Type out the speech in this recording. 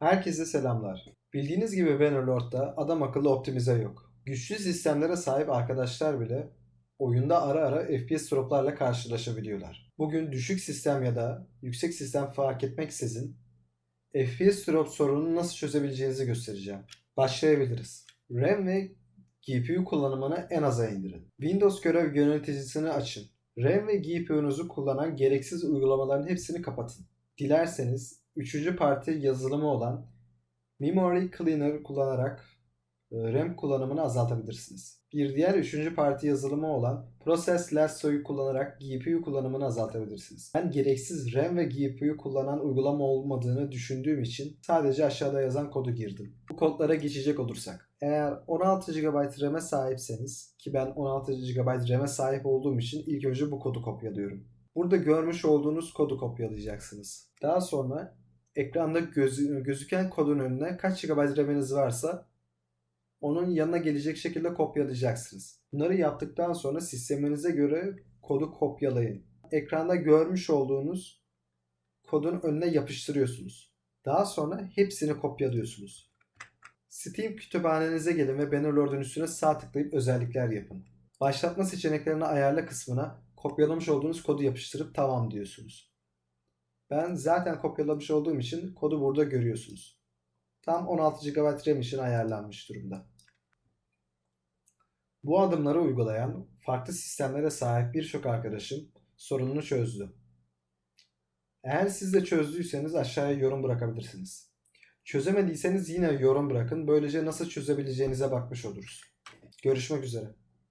Herkese selamlar. Bildiğiniz gibi Bannerlord'da adam akıllı optimize yok. Güçlü sistemlere sahip arkadaşlar bile oyunda ara ara FPS droplarla karşılaşabiliyorlar. Bugün düşük sistem ya da yüksek sistem fark etmeksizin FPS drop sorununu nasıl çözebileceğinizi göstereceğim. Başlayabiliriz. RAM ve GPU kullanımını en aza indirin. Windows görev yöneticisini açın. RAM ve GPU'nuzu kullanan gereksiz uygulamaların hepsini kapatın. Dilerseniz üçüncü parti yazılımı olan Memory Cleaner kullanarak e, RAM kullanımını azaltabilirsiniz. Bir diğer üçüncü parti yazılımı olan Process Lasso'yu kullanarak GPU kullanımını azaltabilirsiniz. Ben gereksiz RAM ve GPU kullanan uygulama olmadığını düşündüğüm için sadece aşağıda yazan kodu girdim. Bu kodlara geçecek olursak. Eğer 16 GB RAM'e sahipseniz ki ben 16 GB RAM'e sahip olduğum için ilk önce bu kodu kopyalıyorum. Burada görmüş olduğunuz kodu kopyalayacaksınız. Daha sonra ekranda gözü- gözüken kodun önüne kaç GB RAM'iniz varsa onun yanına gelecek şekilde kopyalayacaksınız. Bunları yaptıktan sonra sisteminize göre kodu kopyalayın. Ekranda görmüş olduğunuz kodun önüne yapıştırıyorsunuz. Daha sonra hepsini kopyalıyorsunuz. Steam kütüphanenize gelin ve Bannerlord'un üstüne sağ tıklayıp özellikler yapın. Başlatma seçeneklerini ayarla kısmına kopyalamış olduğunuz kodu yapıştırıp tamam diyorsunuz. Ben zaten kopyalamış olduğum için kodu burada görüyorsunuz. Tam 16 GB RAM için ayarlanmış durumda. Bu adımları uygulayan farklı sistemlere sahip birçok arkadaşım sorununu çözdü. Eğer siz de çözdüyseniz aşağıya yorum bırakabilirsiniz. Çözemediyseniz yine yorum bırakın. Böylece nasıl çözebileceğinize bakmış oluruz. Görüşmek üzere.